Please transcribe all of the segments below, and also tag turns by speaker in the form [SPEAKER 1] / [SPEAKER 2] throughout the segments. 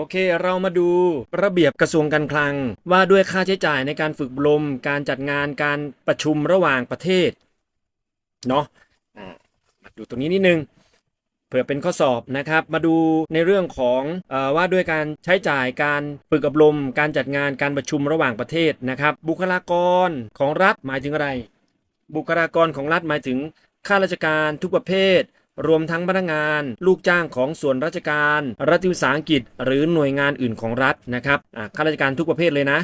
[SPEAKER 1] อเค เรามาดูระเบียบกระทรวงการคลัง ว่าด้วยค่าใช้จ่ายในการฝึกอบรม การจัดงานการประชุมระหว่างประเทศเนาะมาดูตรงนี้นิดนึงเผื่อเป็นข้อสอบนะครับ มาดูในเรื่องของอว่าด้วยการใช้จ่ายการฝึกอบรม การจัดงานการประชุมระหว่างประเทศนะครับ บุคลากรของรัฐหมายถึงอะไร บุคลากรของรัฐหมายถึงข้าราชการทุกประเภท รวมทั้งพนักงาน ลูกจ้างของส่วนราชการ รัฐวิสาหกิจ หรือหน่วยงานอื่นของรัฐนะครับข้าราชการทุกประเภทเลยนะ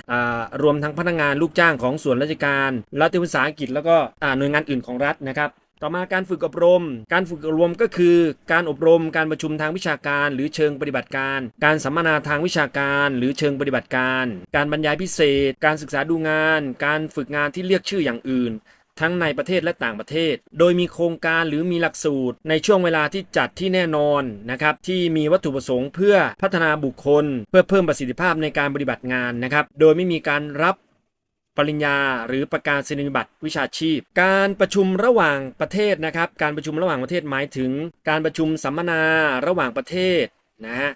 [SPEAKER 1] รวมทั้งพนักงานลูกจ้างของส่วนราชการ รัฐวิสาหกิจ แล้วก็หน่วยงานอื่นของรัฐนะครับต่อมาการฝึกอบรม การฝึกอบรมก็คือ การอบรมการประชุมทางวิชาการ หรือเชิงปฏิบัติการ การสัมมนาทางวิชาการ หรือเชิงปฏิบัติการ การบรรยายพิเศษ การศึกษาดูงาน การฝึกงานที่เรียกชื่ออย่างอื่น ทั้งในประเทศและต่างประเทศ โดยมีโครงการหรือมีหลักสูตร ในช่วงเวลาที่จัดที่แน่นอนนะครับที่มีวัตถุประสงค์เพื่อพัฒนาบุคคล เพื่อเพิ่มประสิทธิภาพในการปฏิบัติงานนะครับ โดยไม่มีการรับปริญญาหรือประกาศนียบัตรวิชาชีพ การประชุมระหว่างประเทศนะครับ การประชุมระหว่างประเทศหมายถึง การประชุมสัมมนาระหว่างประเทศนะฮะ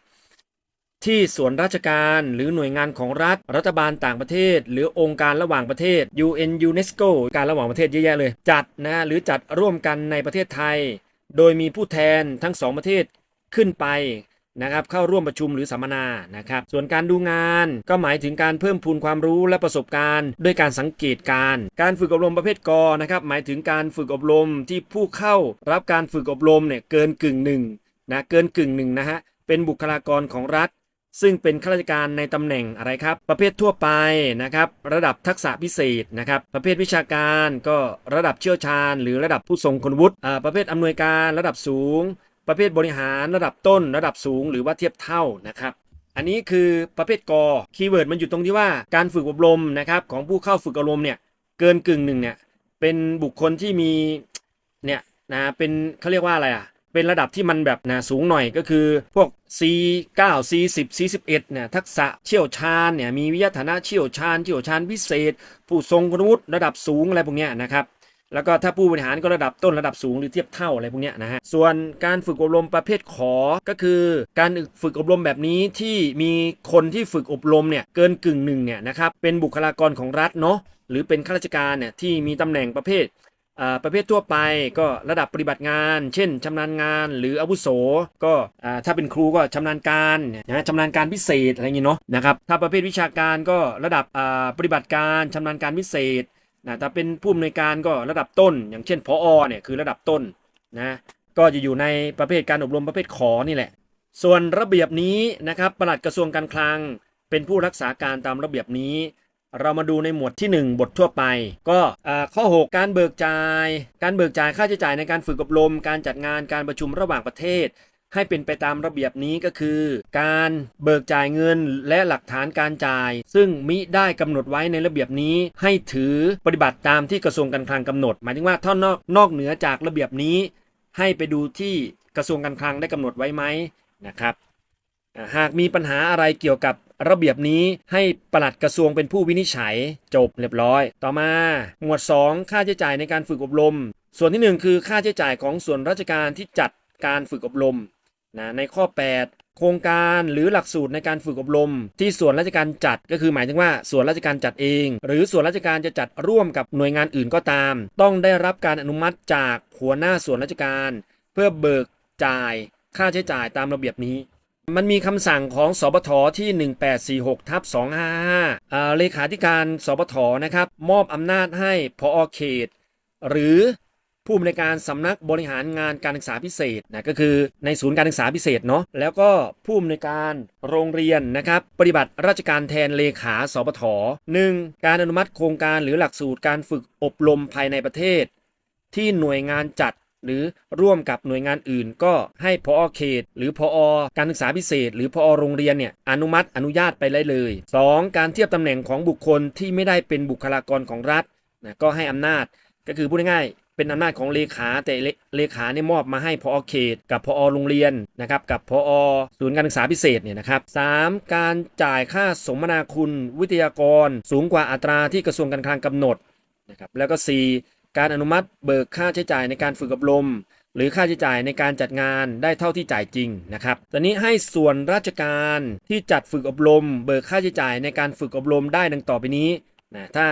[SPEAKER 1] ที่ส่วนราชการหรือหน่วยงานของรัฐ รัฐบาลต่างประเทศ หรือองค์การระหว่างประเทศ UN UNESCO การระหว่างประเทศเยอะแยะเลย จัดนะหรือจัดร่วมกันในประเทศไทย โดยมีผู้แทนทั้งสองประเทศขึ้นไปนะครับเข้าร่วมประชุมหรือสัมมนานะครับ ส่วนการดูงานก็หมายถึงการเพิ่มพูนความรู้และประสบการณ์ ด้วยการสังเกตการณ์การฝึกอบรมประเภทกอนะครับหมายถึงการฝึกอบรมที่ผู้เข้ารับการฝึกอบรมเนี่ยเกินกึ่งหนึ่งนะเกินกึ่งหนึ่งนะฮะเป็นบุคลากรของรัฐ ซึ่งเป็นข้าราชการในตำแหน่งอะไรครับ ประเภททั่วไปนะครับ ระดับทักษะพิเศษนะครับ ประเภทวิชาการก็ระดับเชี่ยวชาญ หรือระดับผู้ทรงคุณวุฒิประเภทอำนวยการระดับสูง ประเภทบริหารระดับต้น ระดับสูง หรือว่าเทียบเท่านะครับอันนี้คือประเภทกอคีย์เวิร์ดมันอยู่ตรงที่ว่าการฝึกอบรมนะครับของผู้เข้าฝึกอบรมเนี่ยเกินกึ่งหนึ่งเนี่ยเป็นบุคคลที่มีเนี่ยนะเป็นเขาเรียกว่าอะไรอะ เป็นระดับที่มันแบบนะสูงหน่อยก็คือ พวก C 9 C 10 C 11 เนี่ยทักษะเชี่ยวชาญเนี่ยมีวิทยาฐานะเชี่ยวชาญเชี่ยวชาญพิเศษ ผู้ทรงคุณวุฒิระดับสูงอะไรพวกเนี้ยนะครับแล้วก็ถ้าผู้บริหารก็ระดับต้นระดับสูงหรือเทียบเท่าอะไรพวกเนี้ยนะฮะ ส่วนการฝึกอบรมประเภทขอ ก็คือการฝึกอบรมแบบนี้ที่มีคนที่ฝึกอบรมเนี่ยเกินกึ่งหนึ่งเนี่ยนะครับเป็นบุคลากรของรัฐเนาะหรือเป็นข้าราชการเนี่ยที่มีตำแหน่งประเภท ประเภททั่วไปก็ระดับปฏิบัติงาน เช่นชำนาญงาน หรืออาวุโส ก็ถ้าเป็นครูก็ชำนาญการนะชำนาญการพิเศษอะไรอย่างงี้เนาะนะครับถ้าประเภทวิชาการก็ระดับปฏิบัติการชำนาญการพิเศษนะถ้าเป็นผู้อำนวยการก็ระดับต้น อย่างเช่นพอเนี่ยคือระดับต้นนะก็จะอยู่ในประเภทการอบรมประเภทขอนี่แหละ ส่วนระเบียบนี้นะครับปลัดกระทรวงการคลังเป็นผู้รักษาการตามระเบียบนี้ เรามาดูในหมวดที่ 1 บททั่วไป ก็ข้อ 6 การเบิกจ่าย การเบิกจ่ายค่าใช้จ่ายในการฝึกอบรม การจัดงานการประชุมระหว่างประเทศ ให้เป็นไปตามระเบียบนี้ก็คือ การเบิกจ่ายเงินและหลักฐานการจ่าย ซึ่งมิได้กำหนดไว้ในระเบียบนี้ ให้ถือปฏิบัติตามที่กระทรวงการคลังกำหนด หมายถึงว่าถ้านอกนอกเหนือจากระเบียบนี้ ให้ไปดูที่กระทรวงการคลังได้กำหนดไว้ไหมนะครับหากมีปัญหาอะไรเกี่ยวกับ ระเบียบนี้ให้ปลัดกระทรวงเป็นผู้วินิจฉัย จบเรียบร้อย ต่อมา หมวด 2 ค่าใช้จ่ายในการฝึกอบรม ส่วนที่ 1 คือค่าใช้จ่ายของส่วนราชการที่จัดการฝึกอบรมนะในข้อ8โครงการหรือหลักสูตรในการฝึกอบรม ที่ส่วนราชการจัดก็คือหมายถึงว่าส่วนราชการจัดเอง หรือส่วนราชการจะจัดร่วมกับหน่วยงานอื่นก็ตาม ต้องได้รับการอนุมัติจากหัวหน้าส่วนราชการ เพื่อเบิกจ่าย ค่าใช้จ่ายตามระเบียบนี้ มันมีคำสั่งของสปทที่ 1846ทับ255เลขาธิการสปทนะครับ มอบอำนาจให้พอเขต หรือผู้อำนวยการสำนักบริหารงานการศึกษาพิเศษนะก็คือในศูนย์การศึกษาพิเศษเนาะแล้วก็ผู้อำนวยการโรงเรียนนะครับปฏิบัติราชการแทนเลขาสปท 1. การอนุมัติโครงการหรือหลักสูตรการฝึกอบรมภายในประเทศ ที่หน่วยงานจัด หรือร่วมกับหน่วยงานอื่น ก็ให้พอเขต หรือพอการศึกษาพิเศษ หรือพอโรงเรียนเนี่ยอนุมัติอนุญาตไปเลยเลย 2. การเทียบตำแหน่งของบุคคลที่ไม่ได้เป็นบุคลากรของรัฐนะก็ให้อำนาจก็คือพูดง่ายๆเป็นอำนาจของเลขาแต่เลเลขาเนี่ยมอบมาให้พอเขต กับพอโรงเรียนนะครับกับพอศูนย์การศึกษาพิเศษเนี่ยนะครับ 3. การจ่ายค่าสมนาคุณวิทยากร สูงกว่าอัตราที่กระทรวงการคลังกำหนดนะครับแล้วก็ 4. การอนุมัติเบิกค่าใช้จ่ายในการฝึกอบรม หรือค่าใช้จ่ายในการจัดงานได้เท่าที่จ่ายจริงนะครับ ตอนนี้ให้ส่วนราชการที่จัดฝึกอบรม เบิกค่าใช้จ่ายในการฝึกอบรมได้ดังต่อไปนี้นะถ้า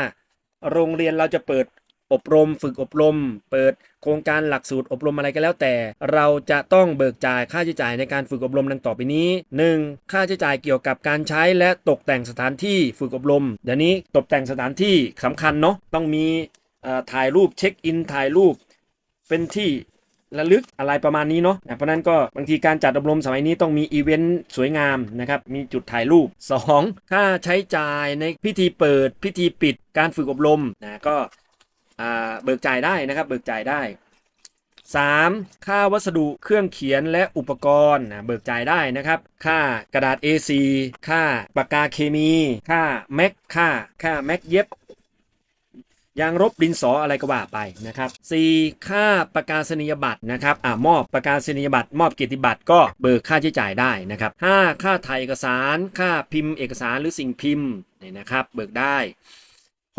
[SPEAKER 1] โรงเรียนเราจะเปิดอบรม ฝึกอบรม เปิดโครงการหลักสูตรอบรมอะไรก็แล้วแต่ เราจะต้องเบิกจ่ายค่าใช้จ่ายในการฝึกอบรมดังต่อไปนี้ 1. ค่าใช้จ่ายเกี่ยวกับการใช้และตกแต่งสถานที่ฝึกอบรมเดี๋ยวนี้ตกแต่งสถานที่สำคัญเนาะต้องมี ถ่ายรูปเช็คอินถ่ายรูปเป็นที่ระลึกอะไรประมาณนี้เนาะเพราะนั้นก็บางทีการจัดอบรมสมัยนี้ต้องมีอีเวนต์สวยงามนะครับ มีจุดถ่ายรูป 2. ค่าใช้จ่ายในพิธีเปิดพิธีปิดการฝึกอบรมนะก็เบิกจ่ายได้นะครับ เบิกจ่ายได้ 3. ค่าวัสดุเครื่องเขียนและอุปกรณ์นะเบิกจ่ายได้นะครับ ค่ากระดาษ A4 ค่าปากกาเคมี ค่าแม็กค่าค่าแม็กเย็บ ยางรบดินสออะไรก็ว่าไปนะครับ 4. ค่าประกาศนียบัตรนะครับอ่ามอบประกาศนียบัตร มอบเกียรติบัตรก็เบิกค่าใช้จ่ายได้นะครับ 5. ค่าถ่ายเอกสาร ค่าพิมพ์เอกสารหรือสิ่งพิมพ์นี่ยนะครับ เบิกได้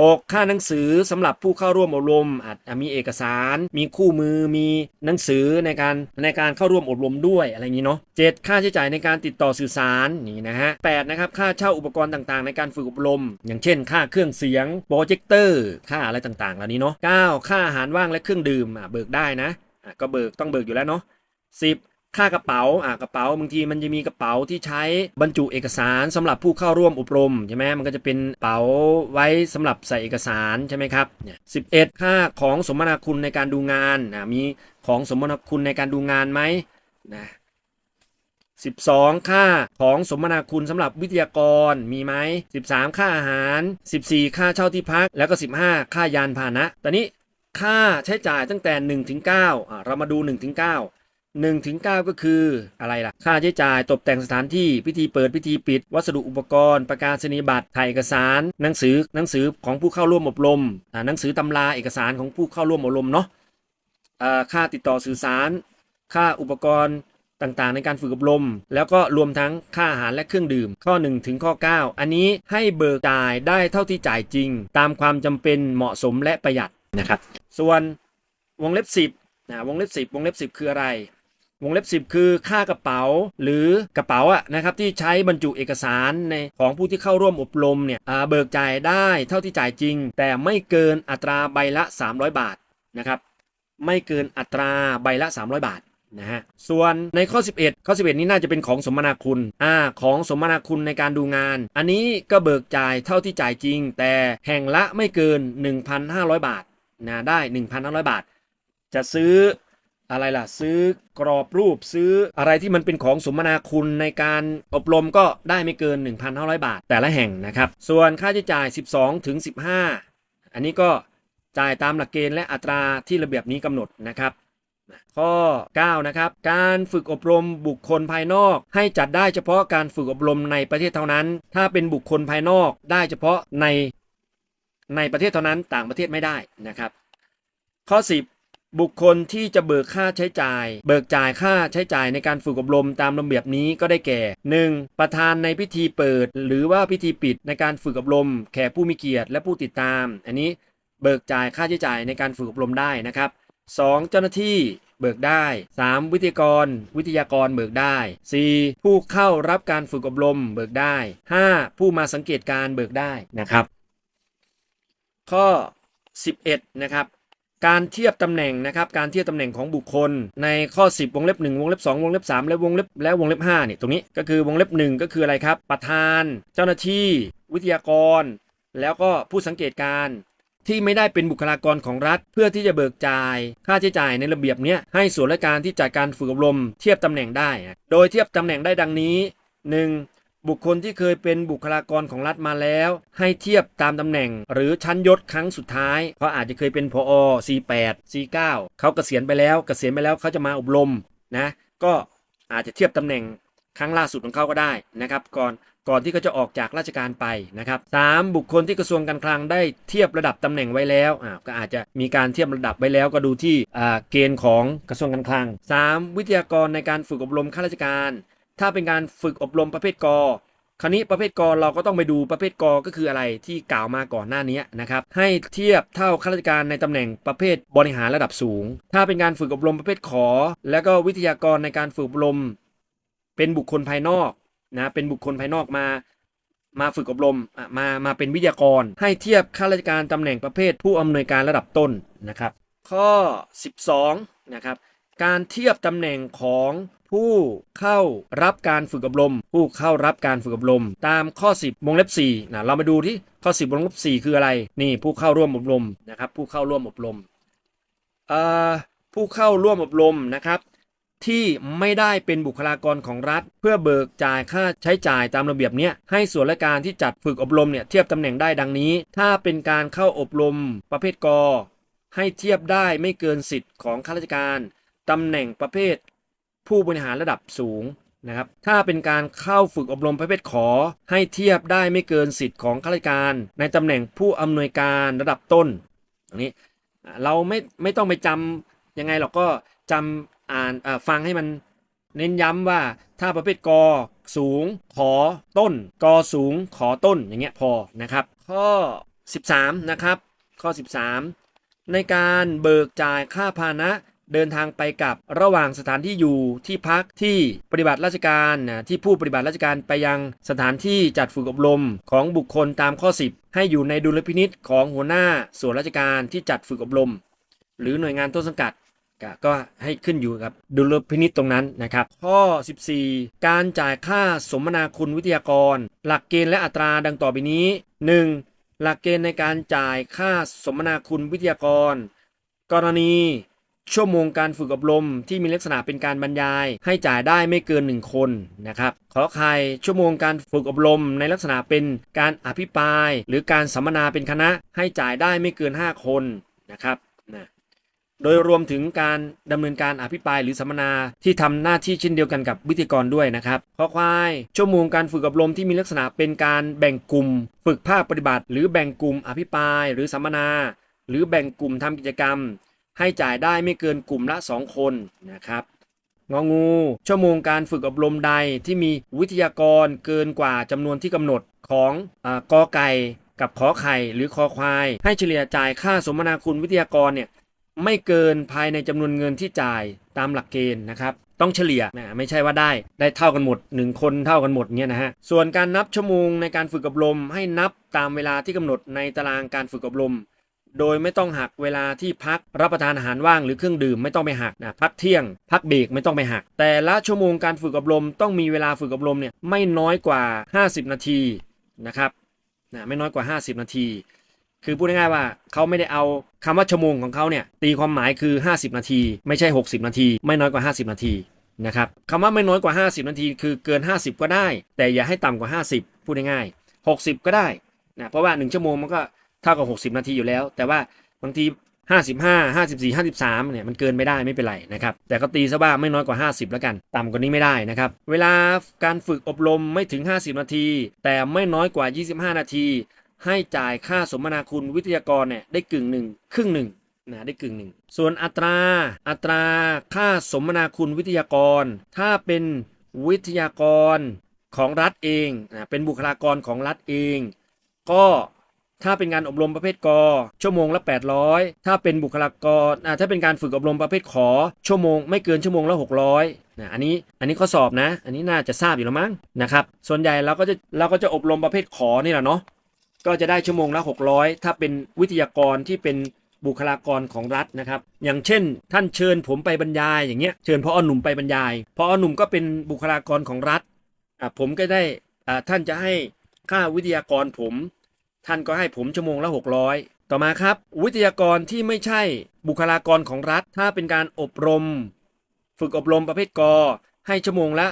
[SPEAKER 1] 6. ค่าหนังสือสำหรับผู้เข้าร่วมอบรม อาจจะมีเอกสาร มีคู่มือมีหนังสือในการในการเข้าร่วมอบรมด้วยอะไรอย่างนี้เนาะ 7. ค่าใช้จ่ายในการติดต่อสื่อสารนี่นะฮะ 8. นะครับค่าเช่าอุปกรณ์ต่างๆ ในการฝึกอบรม อย่างเช่น ค่าเครื่องเสียงโปรเจคเตอร์ค่าอะไรต่างๆเหล่านี้เนาะ 9. ค่าอาหารว่างและเครื่องดื่มเบิกได้นะอะก็เบิกต้องเบิกอยู่แล้วเนาะ 10. ค่ากระเป๋าอะกระเป๋าบางทีมันจะมีกระเป๋าที่ใช้บรรจุเอกสารสำหรับผู้เข้าร่วมอบรมใช่ไหมมันก็จะเป็นเป๋าไว้สำหรับใส่เอกสารใช่ไหมครับเนี่ยสิบเอ็ดค่าของสมนาคุณในการดูงานอะมีของสมนาคุณในการดูงานไหมนะสิบสองค่าของสมนาคุณสำหรับวิทยากรมีไหมสิบสามค่าอาหารสิบสี่ค่าเช่าที่พัก แล้วก็สิบห้าค่ายานพาหนะ ตอนนี้ค่าใช้จ่ายตั้งแต่หนึ่งถึงเก้าอะเรามาดูหนึ่งถึงเก้า 1ถึง9ก็คืออะไรล่ะ ค่าใช้จ่ายตกแต่งสถานที่พิธีเปิดพิธีปิด วัสดุอุปกรณ์ ประกาศนียบัตรถ่ายเอกสาร หนังสือหนังสือของผู้เข้าร่วมอบรมอ่าหนังสือตำราเอกสารของผู้เข้าร่วมอบรมเนาะอ่าค่าติดต่อสื่อสาร ค่าอุปกรณ์ต่างๆ ในการฝึกอบรม แล้วก็รวมทั้งค่าอาหารและเครื่องดื่ม ข้อ 1 ถึงข้อ 9 อันนี้ให้เบิกจ่ายได้เท่าที่จ่ายจริง ตามความจำเป็นเหมาะสมและประหยัดนะครับ ส่วนวงเล็บ 10นะวงเล็บ 10 วงเล็บ 10 คืออะไร วงเล็บ 10 คือค่ากระเป๋า หรือกระเป๋าอะนะครับที่ใช้บรรจุเอกสารในของผู้ที่เข้าร่วมอบรมเนี่ยเบิกจ่ายได้เท่าที่จ่ายจริง แต่ไม่เกินอัตราใบละ 300 บาทนะครับไม่เกินอัตราใบละ 300 บาทนะฮะส่วนในข้อ 11 ข้อ 11 นี้น่าจะเป็นของสมนาคุณอ่าของสมนาคุณในการดูงาน อันนี้ก็เบิกจ่ายเท่าที่จ่ายจริง แต่แห่งละไม่เกิน 1,500 บาทนะได้ 1,500 บาท จะซื้อ อะไรล่ะ ซื้อกรอบรูปซื้ออะไรที่มันเป็นของสมนาคุณในการอบรมก็ได้ไม่เกิน 1,500 บาท แต่ละแห่งนะครับ ส่วนค่าใช้จ่าย 12ถึง15 อันนี้ก็จ่ายตามหลักเกณฑ์และอัตราที่ระเบียบนี้กำหนดนะครับข้อ 9 นะครับ การฝึกอบรมบุคคลภายนอก ให้จัดได้เฉพาะการฝึกอบรมในประเทศเท่านั้น ถ้าเป็นบุคคลภายนอกได้เฉพาะในในประเทศเท่านั้นต่างประเทศไม่ได้นะครับ ข้อ 10 บุคคลที่จะเบิกค่าใช้จ่าย เบิกจ่ายค่าใช้จ่ายในการฝึกอบรมตามระเบียบนี้ก็ได้แก่ 1. ประธานในพิธีเปิด หรือว่าพิธีปิดในการฝึกอบรม แขกผู้มีเกียรติและผู้ติดตาม อันนี้เบิกจ่ายค่าใช้จ่ายในการฝึกอบรมได้นะครับ 2. เจ้าหน้าที่เบิกได้ 3. วิทยากร วิทยากรเบิกได้ 4. ผู้เข้ารับการฝึกอบรมเบิกได้ 5. ผู้มาสังเกตการเบิกได้นะครับ ข้อ 11 นะครับ การเทียบตำแหน่งนะครับการเทียบตำแหน่งของบุคคล ในข้อ 10 วงเล็บ 1 วงเล็บ 2 วงเล็บ 3 และวงเล็บและวงเล็บ5เนี่ยตรงนี้ก็คือวงเล็บ 1 ก็คืออะไรครับ ประธาน เจ้าหน้าที่ วิทยากร แล้วก็ผู้สังเกตการที่ไม่ได้เป็นบุคลากรของรัฐ เพื่อที่จะเบิกจ่าย ค่าใช้จ่ายในระเบียบเนี้ยให้ส่วนราชการที่จัดการฝึกอบรม เทียบตำแหน่งได้ โดยเทียบตำแหน่งได้ดังนี้ 1. บุคคลที่เคยเป็นบุคลากรของรัฐมาแล้ว ให้เทียบตามตำแหน่ง หรือชั้นยศครั้งสุดท้าย เพราะอาจจะเคยเป็นพอ C8 C9 เขาเกษียณไปแล้วเกษียณไปแล้วเขาจะมาอบรมนะก็อาจจะเทียบตำแหน่งครั้งล่าสุดของเขาก็ได้นะครับ ก่อนก่อนที่เขาจะออกจากราชการไปนะครับสามบุคคลที่กระทรวงการคลังได้เทียบระดับตำแหน่งไว้แล้วอ่าก็อาจจะมีการเทียบระดับไว้แล้ว ก็ดูที่อ่าเกณฑ์ของกระทรวงการคลังสามวิทยากรในการฝึกอบรมข้าราชการ ถ้าเป็นการฝึกอบรมประเภทกคราวนี้ประเภทกเราก็ต้องไปดูประเภทกก็คืออะไรที่กล่าวมาก่อนหน้านี้นะครับให้เทียบเท่าข้าราชการในตำแหน่งประเภทบริหารระดับสูง ถ้าเป็นการฝึกอบรมประเภทขอ แล้วก็วิทยากรในการฝึกอบรม เป็นบุคคลภายนอกนะเป็นบุคคลภายนอกมา มาฝึกอบรมมามาเป็นวิทยากร ให้เทียบข้าราชการตำแหน่งประเภทผู้อำนวยการระดับต้นนะครับ ข้อ 12นะครับการเทียบตำแหน่งของ ผู้เข้ารับการฝึกอบรม ผู้เข้ารับการฝึกอบรม ตามข้อ 10วงเล็บ4นะเรามาดูที่ข้อ 10วงเล็บ4คืออะไร นี่ผู้เข้าร่วมอบรมนะครับผู้เข้าร่วมอบรมผู้เข้าร่วมอบรมนะครับที่ไม่ได้เป็นบุคลากรของรัฐ เพื่อเบิกจ่ายค่าใช้จ่ายตามระเบียบเนี้ยให้ส่วนราชการที่จัดฝึกอบรมเนี่ยเทียบตำแหน่งได้ดังนี้ ถ้าเป็นการเข้าอบรมประเภทกให้เทียบได้ไม่เกินสิทธิ์ของข้าราชการตำแหน่งประเภท ผู้บริหารระดับสูงนะครับ ถ้าเป็นการเข้าฝึกอบรมประเภทขอ ให้เทียบได้ไม่เกินสิทธิ์ของข้าราชการ ในตำแหน่งผู้อำนวยการระดับต้นตรงนี้อ่เราไม่ไม่ต้องไปจำยังไงหรอกก็จำอ่านฟังให้มันเน้นย้ำว่าถ้าประเภทกสูง ขอต้นกสูง ขอต้นอย่างเงี้ยพอนะครับ ข้อ 13 นะครับ ข้อ 13 ในการเบิกจ่ายค่าพานะ เดินทางไปกับระหว่างสถานที่อยู่ที่พักที่ปฏิบัติราชการนะที่ผู้ปฏิบัติราชการไปยังสถานที่จัดฝึกอบรมของบุคคลตามข้อ 10 ให้อยู่ในดุลพินิษของหัวหน้าส่วนราชการที่จัดฝึกอบรม หรือหน่วยงานต้นสังกัดก็ก็ให้ขึ้นอยู่กับดุลพินิษตรงนั้นนะครับ ข้อ 14 การจ่ายค่าสมนาคุณวิทยากร หลักเกณฑ์และอัตราดังต่อไปนี้ 1. หลักเกณฑ์ในการจ่ายค่าสมนาคุณวิทยากร กรณี ชั่วโมงการฝึกอบรมที่มีลักษณะเป็นการบรรยาย ให้จ่ายได้ไม่เกิน 1 คนนะครับขอใครชั่วโมงการฝึกอบรมในลักษณะเป็นการอภิปราย หรือการสัมมนาเป็นคณะให้จ่ายได้ไม่เกิน 5 คนนะครับนะโดยรวมถึงการดำเนินการอภิปรายหรือสัมมนาที่ทำหน้าที่เช่นเดียวกันกับวิทยกรด้วยนะครับข้อควายชั่วโมงการฝึกอบรมที่มีลักษณะเป็นการแบ่งกลุ่ม ฝึกภาคปฏิบัติ หรือแบ่งกลุ่มอภิปราย หรือสัมมนา หรือแบ่งกลุ่มทำกิจกรรม ให้จ่ายได้ไม่เกินกลุ่มละ 2 คนนะครับงองู ชั่วโมงการฝึกอบรมใดที่มีวิทยากรเกินกว่าจำนวนที่กำหนดของอกอไก่กับขอไข่หรือคอควาย ให้เฉลี่ยจ่ายค่าสมนาคุณวิทยากรเนี่ยไม่เกินภายในจำนวนเงินที่จ่ายตามหลักเกณฑ์นะครับต้องเฉลี่ยนะไม่ใช่ว่าได้ ได้เท่ากันหมด 1 คนเท่ากันหมดเนี่ยนะฮะส่วนการนับชั่วโมงในการฝึกอบรม ให้นับตามเวลาที่กำหนดในตารางการฝึกอบรม โดยไม่ต้องหักเวลาที่พักรับประทานอาหารว่างหรือเครื่องดื่มไม่ต้องไปหักนะพักเที่ยง พักเบรกไม่ต้องไปหัก แต่ละชั่วโมงการฝึกอบรม ต้องมีเวลาฝึกอบรมเนี่ยไม่น้อยกว่า 50 นาทีนะครับนะไม่น้อยกว่า 50 นาที คือพูดง่ายๆว่าเขาไม่ได้เอาคำว่าชั่วโมงของเขาเนี่ยตีความหมายคือ 50 นาที ไม่ใช่ 60 นาที ไม่น้อยกว่า 50 นาทีนะครับคำว่าไม่น้อยกว่า 50 นาที คือเกิน 50 ก็ได้ แต่อย่าให้ต่ำกว่า 50 พูดง่ายๆ60 ก็ได้นะเพราะว่า 1 ชั่วโมงมันก็ เท่ากับ 60 นาทีอยู่แล้ว แต่ว่าบางที 55 54 53เนี่ยมันเกินไม่ได้ไม่เป็นไรนะครับ แต่ก็ตีซะว่าไม่น้อยกว่า 50 แล้วกัน ต่ำกว่านี้ไม่ได้นะครับ เวลาการฝึกอบรมไม่ถึง 50 นาที แต่ไม่น้อยกว่า 25 นาที ให้จ่ายค่าสมนาคุณวิทยากรเนี่ยได้กึ่งหนึ่งครึ่งหนึ่งนะได้กึ่งหนึ่ง ส่วนอัตรา อัตราค่าสมนาคุณวิทยากร ถ้าเป็นวิทยากรของรัฐเองนะเป็นบุคลากรของรัฐเอง ก็ ถ้าเป็นงานอบรมประเภทกอ ชั่วโมงละ 800 ถ้าเป็นบุคลากรอ่าถ้าเป็นการฝึกอบรมประเภทขอ ชั่วโมงไม่เกินชั่วโมงละ 600นะอันนี้อันนี้ข้อสอบนะ อันนี้น่าจะทราบอยู่แล้วมั้งนะครับส่วนใหญ่เราก็จะเราก็จะอบรมประเภทขอนี่แหละเนาะก็จะได้ชั่วโมงละ 600 ถ้าเป็นวิทยากรที่เป็นบุคลากรของรัฐนะครับ อย่างเช่น ท่านเชิญผมไปบรรยายอย่างเงี้ยเชิญพออหนุ่มไปบรรยายพออหนุ่มก็เป็นบุคลากรของรัฐอ่าผมก็ได้อ่าท่านจะให้ค่าวิทยากรผม ท่านก็ให้ผมชั่วโมงละ 600 ต่อมาครับ วิทยากรที่ไม่ใช่บุคลากรของรัฐ ถ้าเป็นการอบรม ฝึกอบรมประเภทกอให้ชั่วโมงละ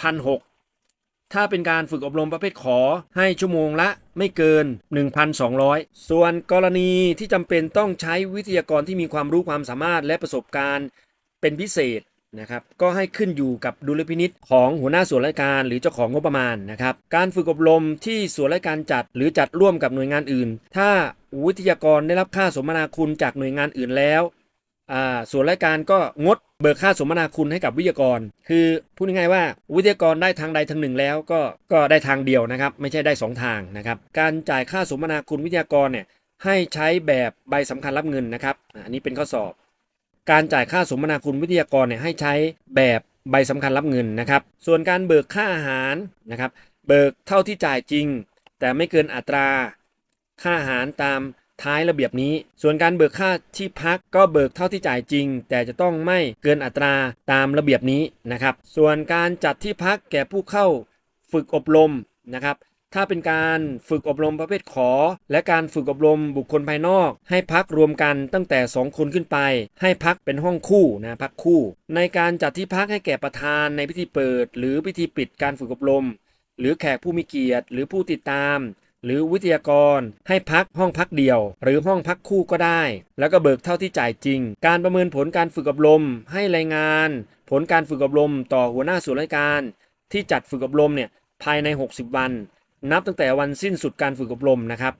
[SPEAKER 1] พันหกถ้าเป็นการฝึกอบรมประเภทขอให้ชั่วโมงละไม่เกิน 1,200 ส่วนกรณีที่จำเป็นต้องใช้วิทยากรที่มีความรู้ความสามารถและประสบการณ์เป็นพิเศษ นะครับก็ให้ขึ้นอยู่กับดุลพินิษของหัวหน้าส่วนราชการหรือเจ้าของงบประมาณนะครับการฝึกอบรมที่ส่วนราชการจัดหรือจัดร่วมกับหน่วยงานอื่น ถ้าวิทยากรได้รับค่าสมนาคุณจากหน่วยงานอื่นแล้วส่วนราชการก็งดเบิกค่าสมนาคุณให้กับวิทยากร คือพูดง่ายๆว่าวิทยากรได้ทางใดทางหนึ่งแล้วก็ก็ได้ทางเดียวนะครับ ไม่ใช่ได้สองทางนะครับการจ่ายค่าสมนาคุณวิทยากรเนี่ยให้ใช้แบบใบสำคัญรับเงินนะครับอันนี้เป็นข้อสอบ การจ่ายค่าสมนาคุณวิทยากรเนี่ยให้ใช้แบบใบสำคัญรับเงินนะครับ ส่วนการเบิกค่าอาหารนะครับ เบิกเท่าที่จ่ายจริง แต่ไม่เกินอัตรา ค่าอาหารตามท้ายระเบียบนี้ ส่วนการเบิกค่าที่พักก็เบิกเท่าที่จ่ายจริง แต่จะต้องไม่เกินอัตราตามระเบียบนี้นะครับ ส่วนการจัดที่พักแก่ผู้เข้าฝึกอบรมนะครับ ถ้าเป็นการฝึกอบรมประเภทขอ และการฝึกอบรมบุคคลภายนอก ให้พักรวมกันตั้งแต่ 2 คนขึ้นไป ให้พักเป็นห้องคู่นะพักคู่ ในการจัดที่พักให้แก่ประธานในพิธีเปิด หรือพิธีปิดการฝึกอบรม หรือแขกผู้มีเกียรติ หรือผู้ติดตาม หรือวิทยากร ให้พักห้องพักเดียว หรือห้องพักคู่ก็ได้ แล้วก็เบิกเท่าที่จ่ายจริง การประเมินผลการฝึกอบรม ให้รายงาน ผลการฝึกอบรม ต่อหัวหน้าส่วนราชการ ที่จัดฝึกอบรมเนี่ยภายใน 60 วัน นับตั้งแต่วันสิ้นสุดการฝึกอบรมนะครับ